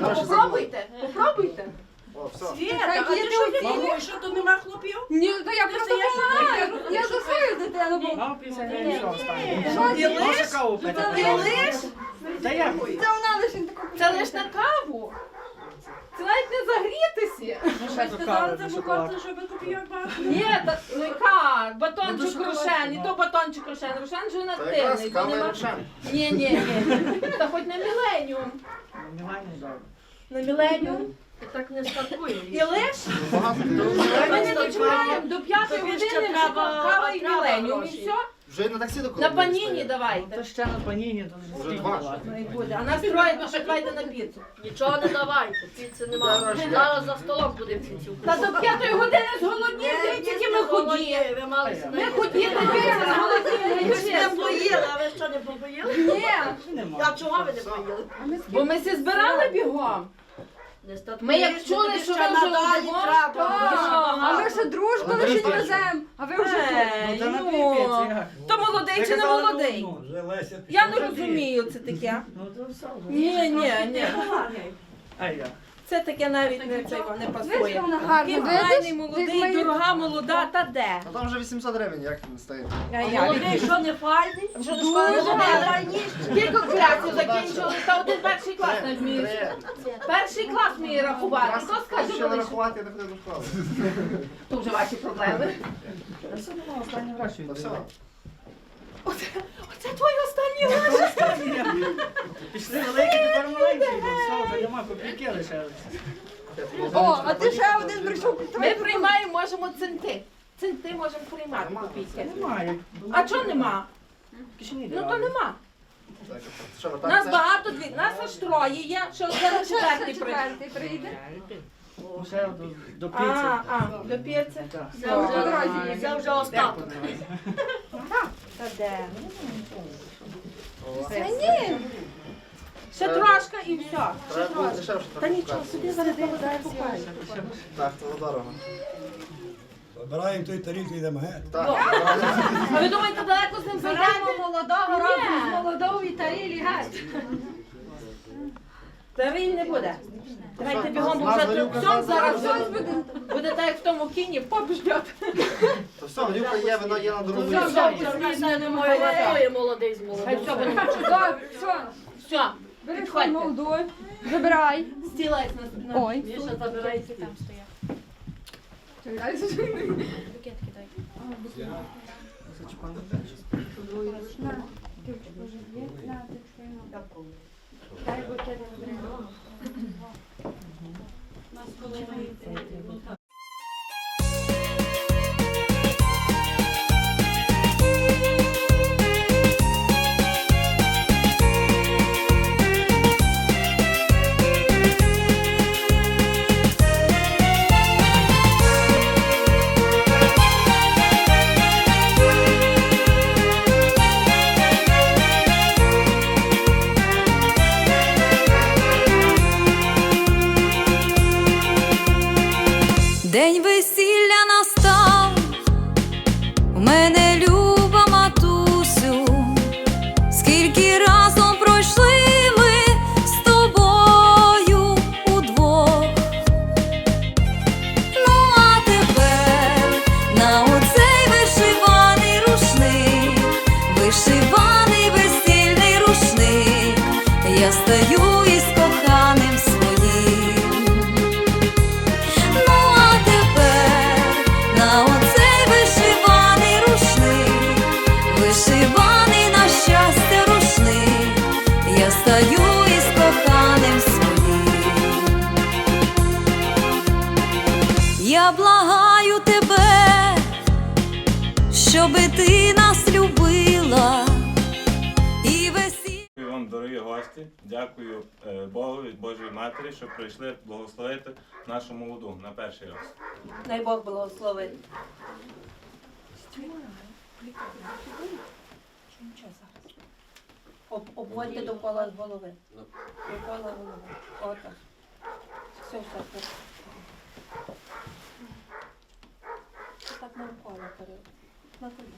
Попробуйте, попробуйте. О, все. А ти що дівчина. що тут нема хлопів? Ні, то я просто помагаю. дитину, Я за свою дитину. Ну, останнє. Що Ти лиш? Ти лиш? Та я Це вона лише таку. Це лиш на каву. Це навіть не загрітися. Ну, Що що сказали, це шоколад. щоб копійок багато? Ні, та яка? Ну, Батончик то рошен, і ну. то батончик рошен. Рошен же Та нативний, то кава нема. Рошен. Ні, ні, ні. Та хоч на міленіум. На міленіум. Так не стартує. І лиш ми не дочекаємо до п'ятої години треба кава і міленіум. І все. Вже на таксі до На паніні Ну, давайте. то ще на паніні, Вже вже два. Ну буде. А нас троє, то ще давайте на піцу. Нічого не давайте, піци немає. Зараз за столом будемо піцю. Та до п'ятої години зголодніти, тільки ми худі. Ви мали Ми худі, тепер зголодніли. Ви ж не поїли, а ви що не поїли? Ні, А чого ви не поїли? бо ми всі збирали бігом. Ми як чули, що ви вже надалі треба. А ми ще дружку лише веземо, а ви вже тут. Ну, ну. То молодий чи не молодий? ну, ну. Я не розумію це таке. Ну. Ні, ні, ні. А я. Це таке навіть не, це, не пасує. Такий гарний, молодий, дорога, молода, та де? А там вже 800 гривень, як не стає. А я? Молодий, що не файний? Що Дуже раніше. Скільки класів закінчили? Та один перший клас не вміє. Перший клас вміє рахувати. Хто скаже, Ще не рахувати, я не до школи. То вже ваші проблеми. Та все одно останні гроші Та Оце твої останні гроші. Пішли великі, тепер маленькі. йдуть. Все, вже нема, копійки лишилися. О, а ти ще один прийшов. Ми приймаємо, можемо центи. Центи можемо приймати копійки. Немає. А чого нема? Ну то нема. Нас багато дві, нас аж троє є, що зараз четвертий прийде. четвертий прийде. Ну, Ще до, до А, а, до. Так. Це вже, це вже остаток. Та де? Ні. Ще трошки і все. Треба було дешевше Та трохи нічого, шукати. собі зараз покупаю. Так, це дорого. Забираємо той тарілку і йдемо геть. Так, А ви думаєте, далеко з ним зайдете? молодого, робимо з молодого і тарілі геть. Таріль не буде. Давайте бігом, бо вже все зараз буде. буде. Так, як в тому кіні, поп ждет. то все, горілка є, вино є на дорогу. Все, є. все, Це не моє вартує молодий з Хай молодим. все буде. Так, все, Все, бери Підходьте. молоду, забирай. стілець на Ой. Міша, забирайте там. День стаю із коханим своїм. Ну а тепер на оцей вишиваний рушник, вишиваний на щастя рушник, я стаю із коханим своїм. Я благаю тебе, щоби ти на дорогі. Дякую е, Богу і Божій Матері, що прийшли благословити нашу молоду на перший раз. Дай Бог благословить. Об, обводьте довкола голови. Довкола голови. Отак. Все, все, все. Так навколо перед. На коліна.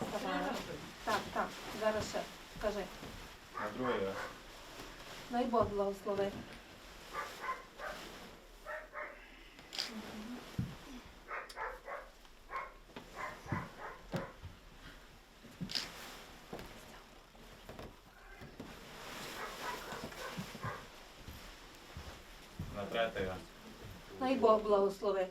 Вставай. Так, так, зараз ще. Скажи. На другий раз. Дай Бог благослови. На третій раз. Дай Бог благослови.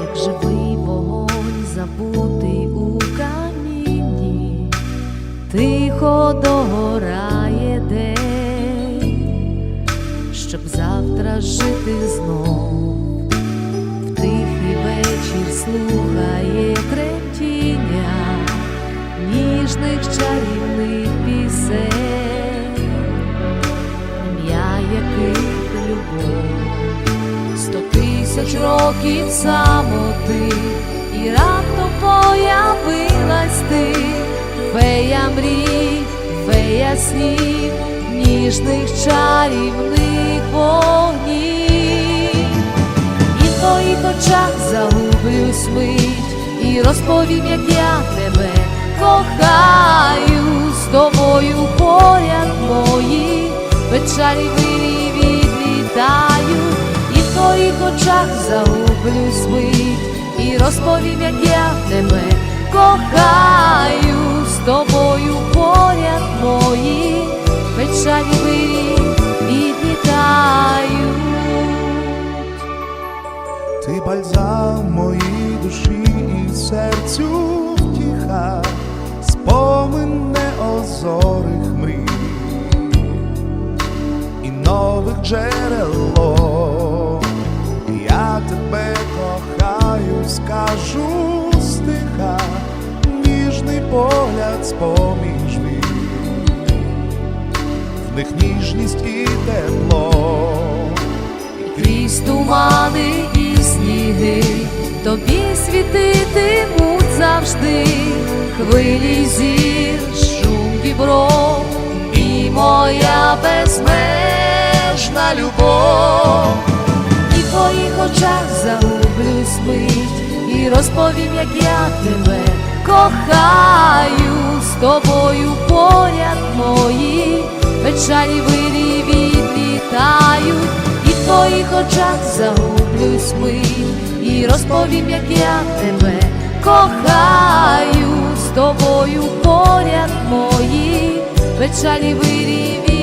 Як живий вогонь забутий у камінні, тихо догорає щоб завтра жити знов, в тихий вечір слухає тремтіння ніжних чарівних пісень, ім'я яких любов. Сто тисяч років самоти, і раптом появилась ти, фея мрій, фея снів, ніжних чарівних вогнів. І в твоїх очах загублюсь мить, і розповім, як я тебе кохаю, з тобою поряд мої, печалі вирі відлітають, і в твоїх очах загублюсь мить, і розповім, як я тебе кохаю, з тобою поряд мої, вирі відлітають. Ти бальзам моїй душі і серцю втіха, спомин неозорих мрій і нових джерело. Я тебе кохаю, скажу стиха, ніжний погляд споміж вій, в них ніжність і тепло. крізь тумани і сніги, тобі світитимуть завжди, хвилі зір, шум вібров і моя безмежна любов. І в твоїх очах загублюсь мить, і розповім, як я тебе кохаю, з тобою печалі вирі відлітають, і в твоїх очах загублюсь ми, і розповім, як я тебе кохаю, з тобою поряд мої, печалі вирі